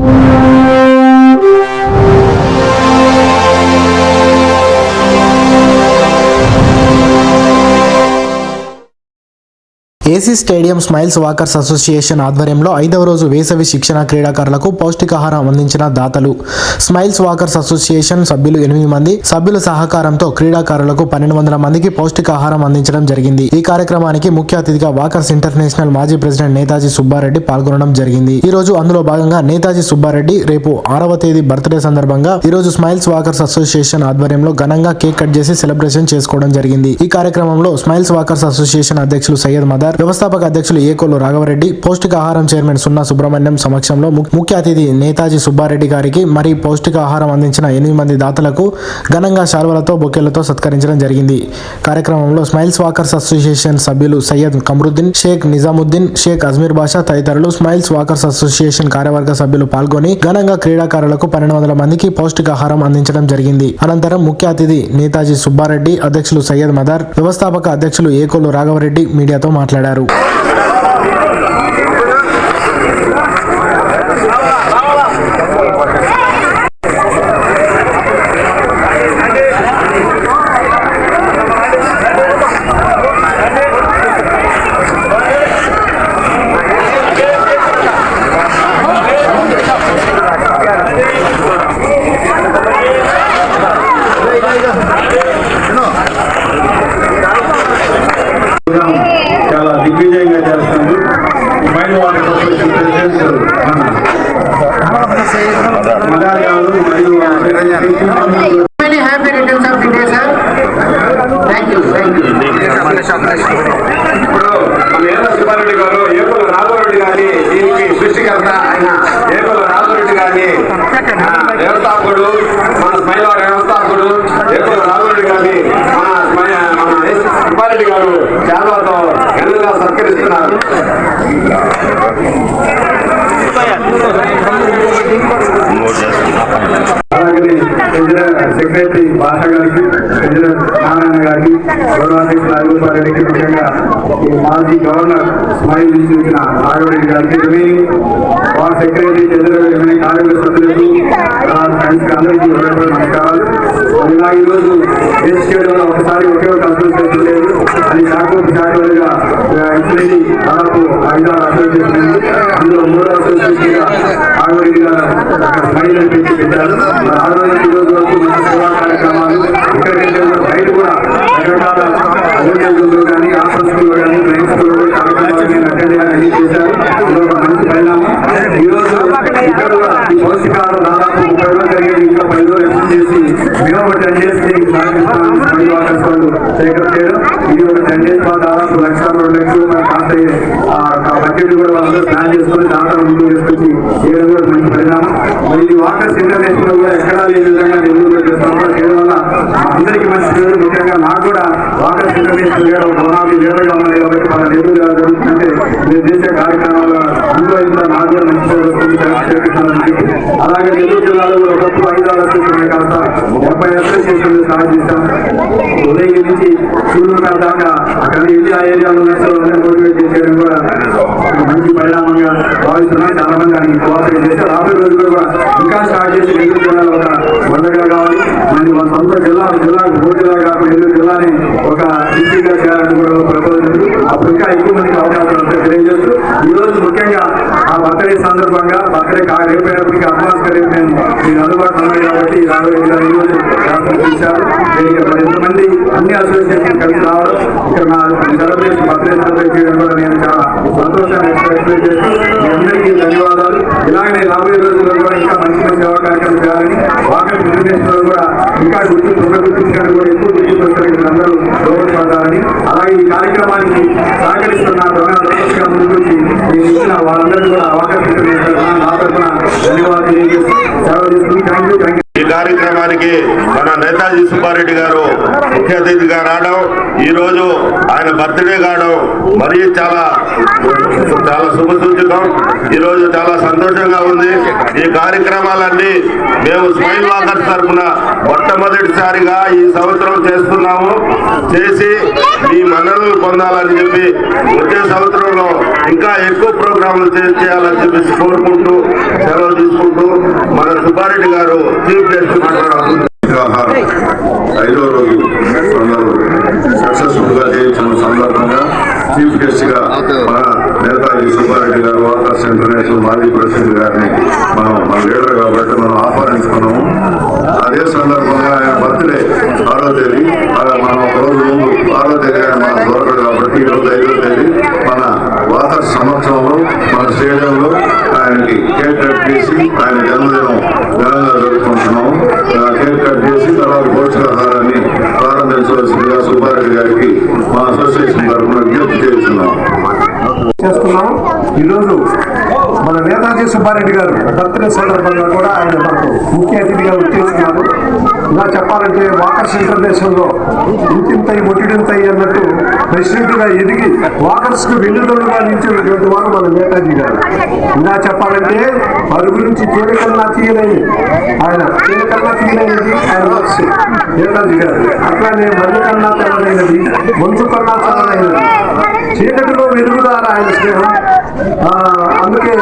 you. AC stadium smiles walkers association ఆధ్వర్యంలో ఐదవ రోజు వేసవి శిక్షణ క్రీడాకారులకు పౌష్టికాహారం అందించిన దాతలు. స్మైల్స్ వాకర్స్ అసోసియేషన్ సభ్యులు ఎనిమిది మంది సభ్యుల సహకారంతో క్రీడాకారులకు పన్నెండు వందల మందికి పౌష్టికాహారం అందించడం జరిగింది. ఈ కార్యక్రమానికి ముఖ్య అతిథిగా వాకర్స్ ఇంటర్నేషనల్ మాజీ ప్రెసిడెంట్ నేతాజీ సుబ్బారెడ్డి పాల్గొనడం జరిగింది. ఈ రోజు అందులో భాగంగా నేతాజీ సుబ్బారెడ్డి రేపు ఆరవ తేదీ బర్త్డే సందర్భంగా ఈ రోజు స్మైల్స్ వాకర్స్ అసోసియేషన్ ఆధ్వర్యంలో ఘనంగా కేక్ కట్ చేసి సెలబ్రేషన్ చేసుకోవడం జరిగింది. ఈ కార్యక్రమంలో స్మైల్స్ వాకర్స్ అసోసియేషన్ అధ్యక్షులు సయ్యద్ మదార్ వ్యవస్థాపక అధ్యక్షులు ఏకోలు రాఘవరెడ్డి పౌష్టికాహారం చైర్మన్ సున్నా సుబ్రహ్మణ్యం సమక్షంలో ముఖ్య అతిథి నేతాజీ సుబ్బారెడ్డి గారికి మరి పౌష్టికాహారం అందించిన ఎనిమిది మంది దాతలకు ఘనంగా శాల్వలతో బొకేలతో సత్కరించడం జరిగింది. కార్యక్రమంలో స్మైల్స్ వాకర్స్ అసోసియేషన్ సభ్యులు సయ్యద్ కమరుద్దీన్ షేక్ నిజాముద్దీన్ షేక్ అజ్మీర్ బాషా తదితరులు స్మైల్స్ వాకర్స్ అసోసియేషన్ కార్యవర్గ సభ్యులు పాల్గొని ఘనంగా క్రీడాకారులకు పన్నెండు వందల మందికి పౌష్టికాహారం అందించడం జరిగింది. అనంతరం ముఖ్య అతిథి నేతాజీ సుబ్బారెడ్డి అధ్యక్షులు సయ్యద్ మదార్ వ్యవస్థాపక అధ్యక్షులు ఏకోలు రాఘవరెడ్డి మీడియాతో మాట్లాడారు. battle. చేస్తుంది ప్రెసిడెంట్ మదార్ గారు మరియు you, thank you. ఇప్పుడు మన ఏళ్ళ సుబ్బారెడ్డి గారు ఏకుల రాఘవరెడ్డి గారి దీనికి సృష్టికర్త ఆయన ఏకుల రాఘవరెడ్డి గారి ఆ, వ్యవస్థాపకుడు మన స్మైలార్ వ్యవస్థాపకుడు ఏకుల రాఘవరెడ్డి గారిని మన స్మై- మన ఎస్ సుబ్బారెడ్డి గారు చాలాతో ఘనంగా సత్కరిస్తున్నారు అలాగే ఇంజనీర్ సెక్రటరీ భాష గారికి ఇంజనీర్ నారాయణ గారికి గౌరవాధ్యక్షులు రాజగోపాల్ రెడ్డికి ముఖ్యంగా ఈ మాజీ గవర్నర్ స్మైల్ నుంచి వచ్చిన రాఘవరెడ్డి గారికి remaining ward secretary engineer remaining కార్మిక సభ్యులకు ఫ్రెండ్స్ అందరికీ హృదయపూర్వక నమస్కారాలు. ఇలా ఈరోజు ఏ స్టేడియంలో ఒకసారి ఒకే ఒక అసోసియేషన్ లేదు అది శాఖకు శాఖలుగా ఇచ్చినది దాదాపు ఐదారు అసోసియేషన్ అందులో మూడో అసోసియేషన్గా రాఘవరెడ్డి పెట్టి పెట్టారు. ఆ రోజు ఈ రోజు వరకు మన సేవా కార్యక్రమాలు ఇక్కడ బయట కూడా రకరకాల కానీ ఆఫీసులో కానీ ఫ్రెండ్స్లో కూడా కార్యక్రమాలు నేను అటెండ్ అయ్యాను చేశారు అందులో ఒక మంచి పరిణామం ఈ రోజు ఇక్కడ కూడా ఈ పౌష్టికాహారం దాదాపు ముప్పై రోజులు జరిగేది ఇంకా పది రోజులు ఎక్స్టెండ్ చేసి మేము ఒక టెన్ డేస్ దీనికి సహకరిస్తామని స్మైల్ వాకర్స్ వాళ్ళు సేకరణ చేయడం ఇది ఒక టెన్ డేస్ పాటు దాదాపు లక్ష రెండు లక్షలు మనకు కాస్త బడ్జెట్ కూడా వాళ్ళందరూ ప్లాన్ చేసుకొని దాదాపు ముందు చేసుకొచ్చి చేయడం కూడా మంచి పరిణామం ఈ ఇది వాకర్స్ ఇంటర్నేషనల్ కూడా ఎక్కడా లేని విధంగా నెల్లూరులో చేస్తాము కూడా వల్ల అందరికీ మంచి పేరు. ముఖ్యంగా నాకు కూడా వాకర్స్ ఇంటర్నేషనల్ గారు ఒక రుణాలు లీడర్గా ఉన్నాయి కాబట్టి మన నెల్లూరు జరుగుతుందంటే మీరు చేసే కార్యక్రమాల్లో అందులో ఇంత నాకు కూడా మంచి పేరు వస్తుంది. థాంక్స్ అలాగే నెల్లూరు జిల్లాలో ఒకప్పుడు ఐదు అసోసియేషన్ కాస్త. డెబ్బై అసోసియేషన్ స్టార్ట్ చేశాం ఉదయం నుంచి సూర్యుడు దాకా అక్కడ వెళ్ళి ఆ ఏరియాలో ఉన్న మోటివేట్ చేయడం కూడా మంచి పరిణామంగా భావిస్తున్నాం. చాలా మంది దానికి కోఆపరేట్ చేస్తే రాబోయే రోజుల్లో కూడా ఇంకా స్టార్ట్ చేసి నెల్లూరు జిల్లాలో ఒక వందగా కావాలి. మరి మన సొంత జిల్లా జిల్లా మూడు జిల్లా కాకుండా నెల్లూరు జిల్లాని ఒక డిస్ట్రిక్ట్ చేయాలని కూడా ప్రపోజల్ అప్పుడు ఇంకా ఎక్కువ మందికి అవకాశాలు తెలియజేస్తూ ఈ రోజు ముఖ్యంగా బర్త్డే సందర్భంగా బర్త్డే కా రేపటికి అడ్వాన్స్గా రేపు నేను మీకు అందుబాటులో ఉన్నాయి కాబట్టి రాబోయే గారు ఈ రోజు శాసనం చేశారు. దీనికి ఎంతమంది అన్ని అసోసియేషన్ కలిసి రావడం ఇక్కడ నా సెలబ్రేషన్ బర్త్డే సెలబ్రేట్ చేయడం కూడా నేను చాలా సంతోషాన్ని ఎక్స్ప్రెస్ చేస్తూ మీ అందరికీ ధన్యవాదాలు. ఇలాగనే రాబోయే రోజుల్లో కూడా ఇంకా మంచి మంచి సేవా కార్యక్రమం చేయాలని వాకర్ ఇంటర్నేషనల్ కూడా ఇంకా గుర్తు పునర్గుర్తించడానికి కూడా ఎక్కువ గుర్తింపు వచ్చేందుకు అందరూ దోహదపడాలని అలాగే ఈ కార్యక్రమానికి సహకరిస్తున్న కార్యక్రమానికి మన నేతాజీ సుబ్బారెడ్డి గారు ముఖ్య అతిథిగా రావడం ఈ రోజు ఆయన బర్త్డే కావడం మరీ చాలా చాలా శుభ సూచకం. ఈ రోజు చాలా సంతోషంగా ఉంది. ఈ కార్యక్రమాలన్నీ మేము స్మైల్ వాకర్స్ తరఫున మొట్టమొదటిసారిగా ఈ సంవత్సరం చేస్తున్నాము. చేసి మీ మన్నలు పొందాలని చెప్పి వచ్చే సంవత్సరంలో ఇంకా ఎక్కువ ప్రోగ్రాంలు చేయాలని చెప్పేసి కోరుకుంటూ సెలవు తీసుకుంటూ సుబ్బారెడ్డి గారు చీఫ్ గెస్ట్ ఐదో రోజు సక్సెస్ఫుల్గా చేయించిన సందర్భంగా చీఫ్ గెస్ట్గా మన నేతాజీ సుబ్బారెడ్డి గారు వాకర్స్ ఇంటర్నేషనల్ మాజీ ప్రెసిడెంట్ గారిని మనం మన లీడర్ కాబట్టి మనం ఆహ్వానించుకున్నాము. అదే సందర్భంగా ఆయన బర్త్డే ఆరో తేదీ. అలా మనం ఒక రోజు ముందు ఆరో తేదీ ఆయన మన దొరకడు కాబట్టి ఈ రోజు ఐదో తేదీ మన వాకర్స్ సంవత్సరంలో మన స్టేడియంలో ఆయనకి కేక్ కట్ చేసి ఆయన జన్మదినం ఘనంగా జరుపుకుంటున్నాము ఆ కేక్ కట్ చేసి తర్వాత పోషకాహారాన్ని ప్రారంభించవలసిందిగా సుబ్బారెడ్డి గారికి మా అసోసియేషన్ తరఫున విజ్ఞప్తి చేస్తున్నాం చేస్తున్నాం. ఈరోజు మన నేతాజీ సుబ్బారెడ్డి గారు బర్త్డే సందర్భంగా కూడా ఆయన మనకు ముఖ్య అతిథిగా వచ్చేస్తున్నారు. ఇలా చెప్పాలంటే వాకర్స్ ఇంటర్నేషనల్లో ఇంతింతయి ఒట్టిడింతయి అన్నట్టు ప్రెసిడెంట్గా ఎదిగి వాకర్స్కు వెన్నుదొడుగా నిలిచినటువంటి వారు మన నేతాజీ గారు. ఇలా చెప్పాలంటే వారి గురించి తేలికన్నా తీయలేని ఆయన తేలికన్నా తీయలేనిది ఆయన మనసు నేతాజీ గారు. అట్లానే మన్ను కన్నా తెల్లనైనది మంచు కన్నా చల్లనైనది చీకటిలో వెలుగుదార ఆయన స్నేహం? అందుకే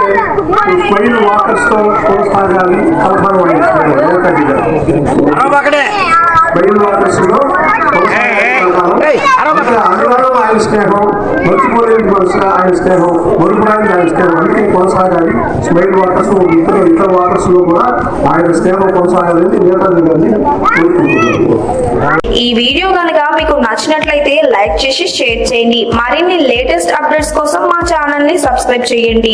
స్మైల్ వాకర్స్తో కొనసాగాలి కల్పన ఆయన స్నేహం నేతాజీ గారు. స్మైల్ వాకర్స్లో కొనసాగాలి కల్పన. ఇంకా అనురాగం ఆయన స్నేహం మర్చిపోలేని ఆయన స్నేహం మరుపురాని ఆయన స్నేహం అందుకే కొనసాగాలి. స్మైల్ వాటర్స్ ఇతర ఇతర వాటర్స్లో కూడా ఆయన స్నేహం కొనసాగాలని నేతాజీ గారిని కోరుకుంటున్నాను. ఈ వీడియో కనుక మీకు నచ్చినట్లయితే లైక్ చేసి షేర్ చేయండి. మరిన్ని లేటెస్ట్ అప్డేట్స్ కోసం మా ఛానల్ని సబ్స్క్రైబ్ చేయండి.